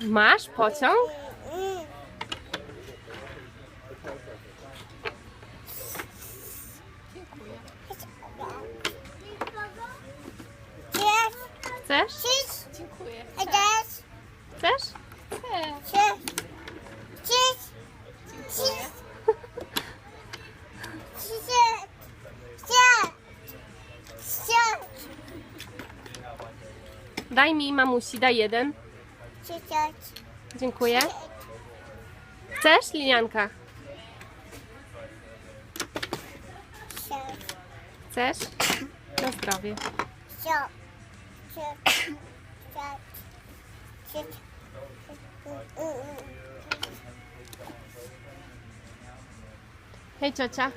Masz pociąg? Chcesz? Dziękuję. Chcesz? Daj mi mamusi, daj jeden. Dziękuję. Chcesz, Lilianka? Chcesz? Na zdrowie. Hej, ciocia.